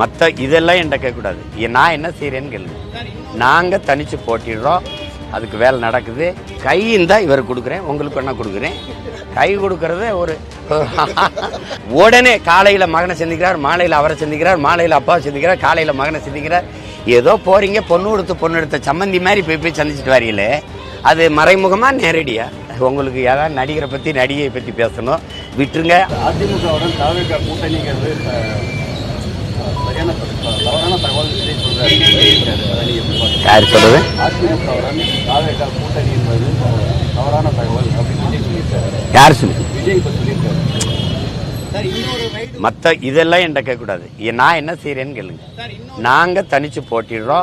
மற்ற இதெல்லாம் என்கிட்ட கேட்கக்கூடாது. நான் என்ன செய்கிறேன்னு கேளுங்க. நாங்கள் தனித்து போட்டிடுறோம். அதுக்கு வேலை நடக்குது. கை இருந்தால் இவர் கொடுக்குறேன். உங்களுக்கு என்ன கொடுக்குறேன். கை கொடுக்கறது ஒரு உடனே காலையில் மகனை சிந்திக்கிறார் மாலையில் அவரை சந்திக்கிறார் மாலையில் அப்பாவை சிந்திக்கிறார் காலையில் மகனை சிந்திக்கிறார். ஏதோ போகிறீங்க பொண்ணு கொடுத்து பொண்ணு எடுத்த சம்மந்தி மாதிரி போய் போய் சந்திச்சுட்டு வரீங்களே. அது மறைமுகமாக நேரடியாக உங்களுக்கு ஏதாவது நடிகரை பற்றி நடிகையை பற்றி பேசணும். விட்டுருங்க. அதிமுகவுடன் தாவேக கூட்டணிங்கிறது யார் சொல்லியிருக்காரு. யார் சொல்லு? மற்ற இதெல்லாம் என்கிட்ட கேட்கக்கூடாது. நான் என்ன செய்கிறேன்னு கேளுங்க. நாங்கள் தனித்து போட்டிடுறோம்.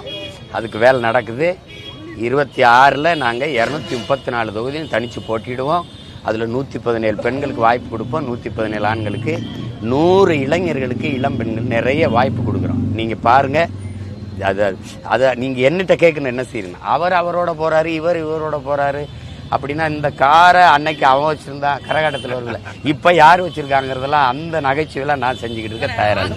அதுக்கு வேலை நடக்குது. இருபத்தி ஆறில் நாங்கள் இரநூத்தி முப்பத்தி நாலு தொகுதியும் தனித்து போட்டிடுவோம். அதில் நூற்றி பதினேழு பெண்களுக்கு வாய்ப்பு கொடுப்போம். நூற்றி பதினேழு ஆண்களுக்கு நூறு இளைஞர்களுக்கு இளம் பெண்கள் நிறைய வாய்ப்பு கொடுக்குறோம். நீங்கள் பாருங்கள் அதை அதை நீங்கள் என்னகிட்ட கேட்கணும் என்ன செய்யணும்? அவர் அவரோட போகிறாரு இவர் இவரோட போகிறாரு அப்படின்னா இந்த காரை அன்னைக்கு அவன் வச்சுருந்தா கரகாட்டத்தில் வரல. இப்போ யார் வச்சுருக்காங்கிறதெல்லாம் அந்த நகைச்சுவையெல்லாம் நான் செஞ்சுக்கிட்டு இருக்க தயாராக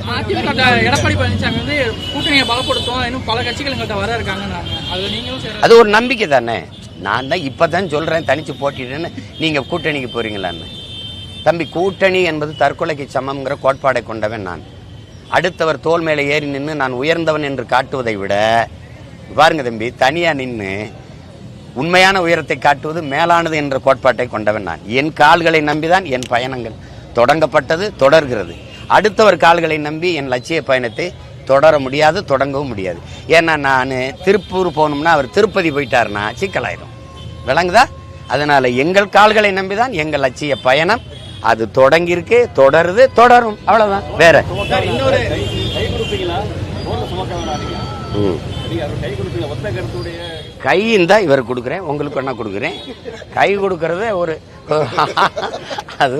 எடப்பாடி பழனிசாமி வந்து கூட்டணியை பலப்படுத்தும். இன்னும் பல கட்சிகள் எங்கள்கிட்ட வர சரி அது ஒரு நம்பிக்கை தானே? நான் தான் இப்போ தான் சொல்கிறேன் தனித்து போட்டிடுன்னு நீங்கள் கூட்டணிக்கு போகிறீங்களான்னு தம்பி கூட்டணி என்பது தற்கொலைக்கு சமம்ங்கிற கோட்பாடை கொண்டவன் நான். அடுத்தவர் தோல் மேலே ஏறி நின்று நான் உயர்ந்தவன் என்று காட்டுவதை விட பாருங்க தம்பி தனியாக நின்று உண்மையான உயரத்தை காட்டுவது மேலானது என்ற கோட்பாட்டை கொண்டவன் நான். என் கால்களை நம்பிதான் என் பயணங்கள் தொடங்கப்பட்டது தொடர்கிறது. அடுத்தவர் கால்களை நம்பி என் லட்சிய பயணத்தை தொடர முடியாது தொடங்கவும் முடியாது. ஏன்னா நான் திருப்பூர் போகணும்னா அவர் திருப்பதி போயிட்டாருன்னா சிக்கலாயிரும். விளங்குதா? அதனால எங்கள் கால்களை நம்பிதான் எங்கள் லட்சிய பயணம். அது தொடங்கியிருக்கு தொடருது தொடரும். அவ்வளவுதான். வேற. இன்னொரு கை கை கொடுப்பீங்களா போன்ல சுமக்க வேணாதீங்க ம். நீங்க அவர் கை கொடுப்பீங்க ஒத்த கருத்துடைய கை இருந்தா இவர் கொடுக்குறேன். உங்களுக்கு வேணா கொடுக்குறேன். கை கொடுக்கறது ஒரு அது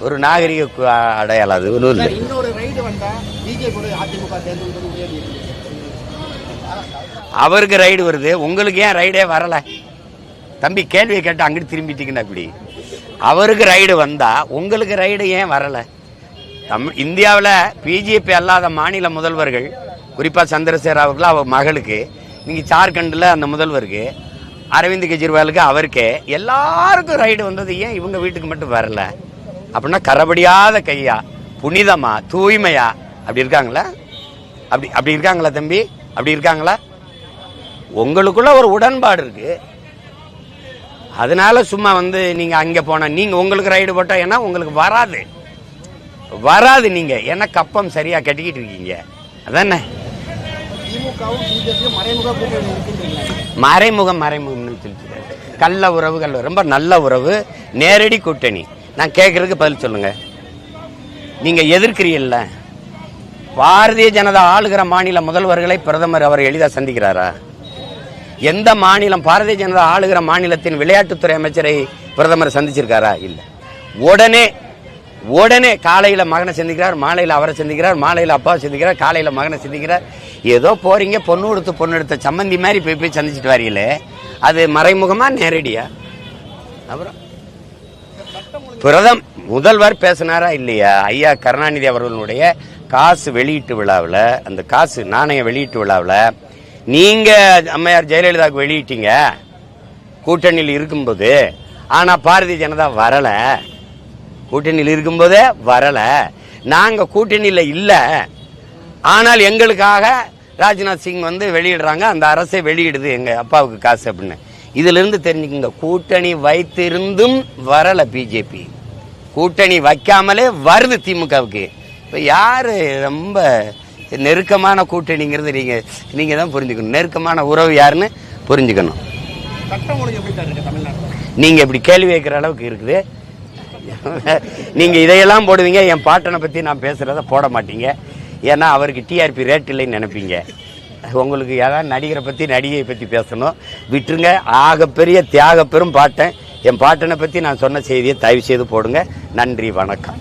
ஒரு நாகரிக அடையாளம். அது ஒன்றும் இல்லை. அவருக்கு ரைடு வருது. உங்களுக்கு ஏன் ரைடே வரல? தம்பி கேள்வியை கேட்டு அங்கிட்டு திரும்பிட்டீங்கன்னா இப்படி அவருக்கு ரைடு வந்தால் உங்களுக்கு ரைடு ஏன் வரலை? தமிழ் இந்தியாவில் பிஜேபி அல்லாத மாநில முதல்வர்கள் குறிப்பாக சந்திரசேகர் அவர்கள் அவர் மகளுக்கு நீங்கள் ஜார்க்கண்டில் அந்த முதல்வருக்கு அரவிந்த் கெஜ்ரிவாலுக்கு அவருக்கே எல்லாருக்கும் ரைடு வந்தது ஏன் இவங்க வீட்டுக்கு மட்டும் வரல? அப்படின்னா கரபடியாத கையா புனிதமா தூய்மையா அப்படி இருக்காங்களா? அப்படி அப்படி இருக்காங்களா தம்பி? அப்படி இருக்காங்களா? உங்களுக்குள்ள ஒரு உடன்பாடு இருக்குது அதனால சும்மா வந்து நீங்க அங்க போனா நீங்க உங்களுக்கு ரைடு போட்டா ஏன்னா உங்களுக்கு வராது. வராது நீங்க. ஏன்னா கப்பம் சரியா கட்டிக்கிட்டு இருக்கீங்க? அதானே? மறைமுகம் மறைமுகம்னு சொல்லிட்டு கள்ள உறவுகள் ரொம்ப நல்ல உறவு. நேரடி கூட்டணி. நான் கேட்கறதுக்கு பதில் சொல்லுங்க. நீங்க எதிர்க்கிறீல்ல? பாரதிய ஜனதா ஆளுகிற மாநில முதல்வர்களை பிரதமர் அவர் எளிதாக சந்திக்கிறாரா? எந்த மாநிலம் பாரதிய ஜனதா ஆளுகிற மாநிலத்தின் விளையாட்டுத்துறை அமைச்சரை பிரதமர் சந்திச்சிருக்காரா? இல்லை. உடனே உடனே காலையில் மகனை சந்திக்கிறார் மாலையில் அவரை சந்திக்கிறார் மாலையில் அப்பாவை சந்திக்கிறார் காலையில் மகனை சந்திக்கிறார். ஏதோ போறீங்க பொண்ணு கொடுத்து பொண்ணு எடுத்த சம்மந்தி மாதிரி போய் போய் சந்திச்சுட்டு வரீங்களே. அது மறைமுகமாக நேரடியா? அப்புறம். பிரதம் முதல்வர் பேசினாரா இல்லையா? ஐயா கருணாநிதி அவர்களுடைய காசு வெளியீட்டு விழாவில் அந்த காசு நாணய வெளியீட்டு விழாவில் நீங்க அம்மையார் ஜெயலலிதாவுக்கு வெளியிட்டீங்க. கூட்டணியில் இருக்கும்போது ஆனா பாரதிய ஜனதா வரல. கூட்டணியில் இருக்கும்போதே வரல. நாங்க கூட்டணியில் இல்லை. ஆனால் எங்களுக்காக ராஜ்நாத் சிங் வந்து வெளியிடுறாங்க. அந்த அரசே வெளியிடுது எங்க அப்பாவுக்கு காசு அப்படின்னு. இதுல இருந்து தெரிஞ்சுக்கங்க கூட்டணி வைத்திருந்தும் வரல பிஜேபி கூட்டணி வைக்காமலே வருது திமுகவுக்கு இப்ப யாரு ரொம்ப நெருக்கமான கூட்டணிங்கிறது நீங்க நீங்க தான் புரிஞ்சுக்கணும். நெருக்கமான உறவு யாருன்னு புரிஞ்சுக்கணும். சட்டம் ஒழுங்கு எப்படி சார் இருக்கு தமிழ்நாட்டில்? நீங்க இப்படி கேள்வி கேட்கிற அளவுக்கு இருக்குது. நீங்க இதையெல்லாம் போடுவீங்க என் பாட்டனை பத்தி நான் பேசுறத போட மாட்டீங்க. ஏன்னா அவருக்கு டிஆர்பி ரேட் இல்லைன்னு நினைப்பீங்க. உங்களுக்கு ஏதாவது நடிகரை பத்தி நடிகையை பத்தி பேசணும். விட்டுருங்க. ஆகப்பெரிய தியாக பெரும் பாட்டன் என் பாட்டனை பத்தி நான் சொன்ன செய்தியை தயவு செய்து போடுங்க. நன்றி வணக்கம்.